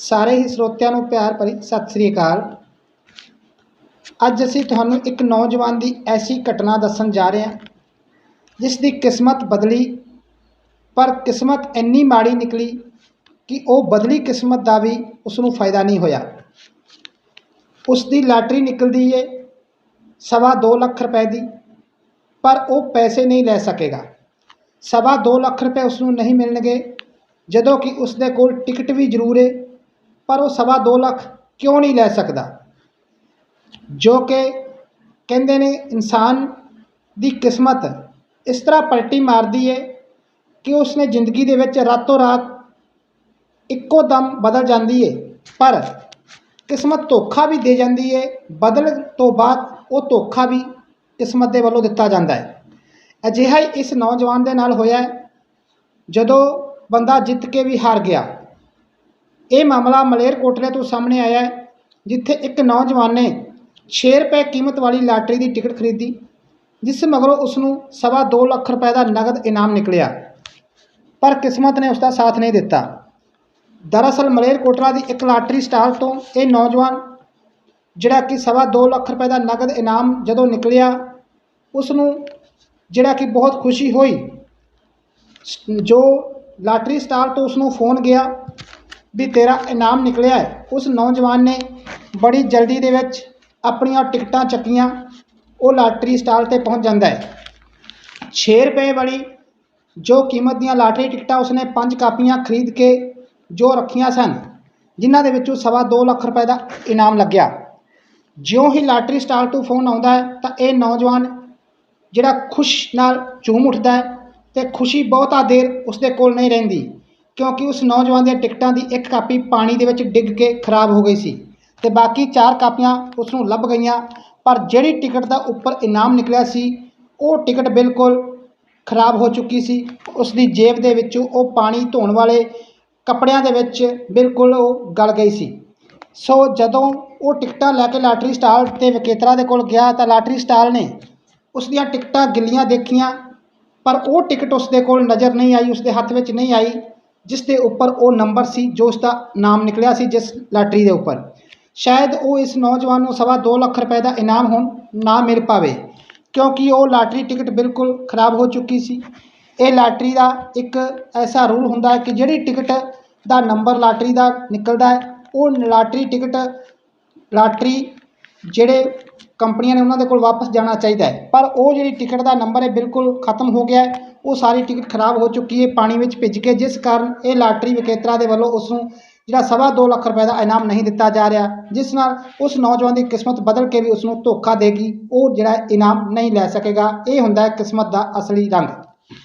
ਸਾਰੇ ਹੀ ਸਰੋਤਿਆਂ ਨੂੰ ਪਿਆਰ ਭਰੀ ਸਤਿ ਸ੍ਰੀ ਅਕਾਲ। ਅੱਜ ਅਸੀਂ ਤੁਹਾਨੂੰ ਇੱਕ ਨੌਜਵਾਨ ਦੀ ਐਸੀ ਘਟਨਾ ਦੱਸਣ ਜਾ ਰਹੇ ਹਾਂ, ਜਿਸ ਦੀ ਕਿਸਮਤ ਬਦਲੀ, ਪਰ ਕਿਸਮਤ ਇੰਨੀ ਮਾੜੀ ਨਿਕਲੀ ਕਿ ਉਹ ਬਦਲੀ ਕਿਸਮਤ ਦਾ ਵੀ ਉਸ ਨੂੰ ਫਾਇਦਾ ਨਹੀਂ ਹੋਇਆ। ਉਸ ਦੀ ਲਾਟਰੀ ਨਿਕਲਦੀ ਏ, ਸਵਾ ਦੋ ਲੱਖ ਰੁਪਏ ਦੀ, ਪਰ ਉਹ ਪੈਸੇ ਨਹੀਂ ਲੈ ਸਕੇਗਾ। ਸਵਾ ਦੋ ਲੱਖ ਰੁਪਏ ਉਸ ਨੂੰ ਨਹੀਂ ਮਿਲਣਗੇ, ਜਦੋਂ ਕਿ ਉਸ ਦੇ ਕੋਲ ਟਿਕਟ ਵੀ ਜ਼ਰੂਰ ਏ ਪਰ ਉਹ ਸਵਾ ਦੋ ਲੱਖ ਕਿਉਂ ਨਹੀਂ ਲੈ ਸਕਦਾ? ਜੋ ਕਿ ਕਹਿੰਦੇ ਨੇ ਇਨਸਾਨ ਦੀ ਕਿਸਮਤ ਇਸ ਤਰ੍ਹਾਂ ਪਲਟੀ ਮਾਰਦੀ ਹੈ ਕਿ ਉਸਨੇ ਜ਼ਿੰਦਗੀ ਦੇ ਵਿੱਚ ਰਾਤੋਂ ਰਾਤ ਇੱਕੋ ਦਮ ਬਦਲ ਜਾਂਦੀ ਹੈ ਪਰ ਕਿਸਮਤ ਧੋਖਾ ਵੀ ਦੇ ਜਾਂਦੀ ਹੈ ਬਦਲਣ ਤੋਂ ਬਾਅਦ ਉਹ ਧੋਖਾ ਵੀ ਕਿਸਮਤ ਦੇ ਵੱਲੋਂ ਦਿੱਤਾ ਜਾਂਦਾ ਹੈ ਅਜਿਹਾ ਹੀ ਇਸ ਨੌਜਵਾਨ ਦੇ ਨਾਲ ਹੋਇਆ ਜਦੋਂ ਬੰਦਾ ਜਿੱਤ ਕੇ ਵੀ ਹਾਰ ਗਿਆ। ਇਹ ਮਾਮਲਾ ਮਲੇਰਕੋਟਲੇ ਤੋਂ ਸਾਹਮਣੇ ਆਇਆ ਹੈ, ਜਿੱਥੇ ਇੱਕ ਨੌਜਵਾਨ ਨੇ 6 ਰੁਪਏ ਕੀਮਤ ਵਾਲੀ ਲਾਟਰੀ ਦੀ ਟਿਕਟ ਖਰੀਦੀ, ਜਿਸ ਮਗਰੋਂ ਉਸ ਨੂੰ ਸਵਾ ਦੋ ਲੱਖ ਰੁਪਏ ਦਾ ਨਗਦ ਇਨਾਮ ਨਿਕਲਿਆ, ਪਰ ਕਿਸਮਤ ਨੇ ਉਸ ਦਾ ਸਾਥ ਨਹੀਂ ਦਿੱਤਾ। ਦਰਅਸਲ ਮਲੇਰਕੋਟਲਾ ਦੀ ਇੱਕ ਲਾਟਰੀ ਸਟਾਲ ਤੋਂ ਇਹ ਨੌਜਵਾਨ, ਜਿਹੜਾ ਕਿ ਸਵਾ ਦੋ ਲੱਖ ਰੁਪਏ ਦਾ ਨਗਦ ਇਨਾਮ ਜਦੋਂ ਨਿਕਲਿਆ ਉਸ ਨੂੰ ਜਿਹੜਾ ਕਿ ਬਹੁਤ ਖੁਸ਼ੀ ਹੋਈ, ਜੋ ਲਾਟਰੀ ਸਟਾਲ ਤੋਂ ਉਸ ਨੂੰ ਫੋਨ ਗਿਆ ਵੀ ਤੇਰਾ ਇਨਾਮ ਨਿਕਲਿਆ ਹੈ। ਉਸ ਨੌਜਵਾਨ ਨੇ ਬੜੀ ਜਲਦੀ ਦੇ ਵਿੱਚ ਆਪਣੀਆਂ ਟਿਕਟਾਂ ਚੱਕੀਆਂ। ਉਹ ਲਾਟਰੀ ਸਟਾਲ ਤੇ ਪਹੁੰਚ ਜਾਂਦਾ ਹੈ। 6 ਰੁਪਏ ਵਾਲੀ ਜੋ ਕੀਮਤ ਦੀਆਂ ਲਾਟਰੀ ਟਿਕਟਾਂ ਉਸਨੇ ਪੰਜ ਕਾਪੀਆਂ ਖਰੀਦ ਕੇ ਜੋ ਰੱਖੀਆਂ ਸਨ, ਜਿਨ੍ਹਾਂ ਦੇ ਵਿੱਚੋਂ ਸਵਾ ਦੋ ਲੱਖ ਰੁਪਏ ਦਾ ਇਨਾਮ ਲੱਗਿਆ। ਜਿਉਂ ਹੀ ਲਾਟਰੀ ਸਟਾਲ ਤੋਂ ਫੋਨ ਆਉਂਦਾ ਹੈ, ਤਾਂ ਇਹ ਨੌਜਵਾਨ ਜਿਹੜਾ ਖੁਸ਼ ਨਾਲ ਝੂਮ ਉੱਠਦਾ ਹੈ ਤੇ ਖੁਸ਼ੀ ਬਹੁਤਾ ਦੇਰ ਉਸਦੇ ਕੋਲ ਨਹੀਂ ਰਹਿੰਦੀ। ਕਿਉਂਕਿ ਉਸ ਨੌਜਵਾਨ ਦੀਆਂ ਟਿਕਟਾਂ ਦੀ ਇੱਕ ਕਾਪੀ ਪਾਣੀ ਦੇ ਵਿੱਚ ਡਿੱਗ ਕੇ ਖਰਾਬ ਹੋ ਗਈ ਸੀ ਤੇ ਬਾਕੀ ਚਾਰ ਕਾਪੀਆਂ ਉਸ ਨੂੰ ਲੱਭ ਗਈਆਂ, ਪਰ ਜਿਹੜੀ ਟਿਕਟ ਦਾ ਉੱਪਰ ਇਨਾਮ ਨਿਕਲਿਆ ਸੀ, ਉਹ ਟਿਕਟ ਬਿਲਕੁਲ ਖਰਾਬ ਹੋ ਚੁੱਕੀ ਸੀ। ਉਸ ਦੀ ਜੇਬ ਦੇ ਵਿੱਚੋਂ ਉਹ ਪਾਣੀ ਧੋਣ ਵਾਲੇ ਕੱਪੜਿਆਂ ਦੇ ਵਿੱਚ ਬਿਲਕੁਲ ਉਹ ਗਲ ਗਈ ਸੀ। ਸੋ ਜਦੋਂ ਉਹ ਟਿਕਟਾਂ ਲੈ ਕੇ ਲਾਟਰੀ ਸਟਾਲ ਤੇ ਵਿਕੇਤਰਾ ਦੇ ਕੋਲ ਗਿਆ ਤਾਂ ਲਾਟਰੀ ਸਟਾਲ ਨੇ ਉਸ ਦੀਆਂ ਟਿਕਟਾਂ ਗਿੱਲੀਆਂ ਦੇਖੀਆਂ, ਪਰ ਉਹ ਟਿਕਟ ਉਸ ਦੇ ਕੋਲ ਨਜ਼ਰ ਨਹੀਂ ਆਈ, ਉਸ ਦੇ ਹੱਥ ਵਿੱਚ ਨਹੀਂ ਆਈ। ਜਿਸ ਦੇ ਉੱਪਰ ਉਹ ਨੰਬਰ ਸੀ, ਜੋ ਉਸ ਦਾ ਨਾਮ ਨਿਕਲਿਆ ਸੀ ਜਿਸ ਲਾਟਰੀ ਦੇ ਉੱਪਰ। ਸ਼ਾਇਦ ਉਹ ਇਸ ਨੌਜਵਾਨ ਨੂੰ ਸਵਾ ਦੋ ਲੱਖ ਰੁਪਏ ਦਾ ਇਨਾਮ ਹੁਣ ਨਾ ਮਿਲ ਪਾਵੇ, ਕਿਉਂਕਿ ਉਹ ਲਾਟਰੀ ਟਿਕਟ ਬਿਲਕੁਲ ਖਰਾਬ ਹੋ ਚੁੱਕੀ ਸੀ। ਇਹ ਲਾਟਰੀ ਦਾ ਇੱਕ ਐਸਾ ਰੂਲ ਹੁੰਦਾ ਹੈ ਕਿ ਜਿਹੜੀ ਟਿਕਟ ਦਾ ਨੰਬਰ ਲਾਟਰੀ ਦਾ ਨਿਕਲਦਾ ਹੈ, ਉਹ ਲਾਟਰੀ ਟਿਕਟ, ਲਾਟਰੀ ਜਿਹੜੇ ਕੰਪਨੀਆਂ ਨੇ ਉਹਨਾਂ ਦੇ ਕੋਲ ਵਾਪਸ ਜਾਣਾ ਚਾਹੀਦਾ ਹੈ। ਪਰ ਉਹ ਜਿਹੜੀ ਟਿਕਟ ਦਾ ਨੰਬਰ ਹੈ, ਬਿਲਕੁਲ ਖਤਮ ਹੋ ਗਿਆ ਹੈ। ਉਹ ਸਾਰੀ ਟਿਕਟ ਖਰਾਬ ਹੋ ਚੁੱਕੀ ਹੈ, ਪਾਣੀ ਵਿੱਚ ਭਿੱਜ ਕੇ, ਜਿਸ ਕਾਰਨ ਇਹ ਲਾਟਰੀ ਵਿਕਰੇਤਾ ਦੇ ਵੱਲੋਂ ਉਸ ਨੂੰ ਜਿਹੜਾ ਸਵਾ ਦੋ ਲੱਖ ਰੁਪਏ ਦਾ ਇਨਾਮ ਨਹੀਂ ਦਿੱਤਾ ਜਾ ਰਿਹਾ, ਜਿਸ ਨਾਲ ਉਸ ਨੌਜਵਾਨ ਦੀ ਕਿਸਮਤ ਬਦਲ ਕੇ ਵੀ ਉਸ ਨੂੰ ਧੋਖਾ ਦੇਗੀ, ਉਹ ਜਿਹੜਾ ਇਨਾਮ ਨਹੀਂ ਲੈ ਸਕੇਗਾ, ਇਹ ਹੁੰਦਾ ਹੈ ਕਿਸਮਤ ਦਾ ਅਸਲੀ ਰੰਗ।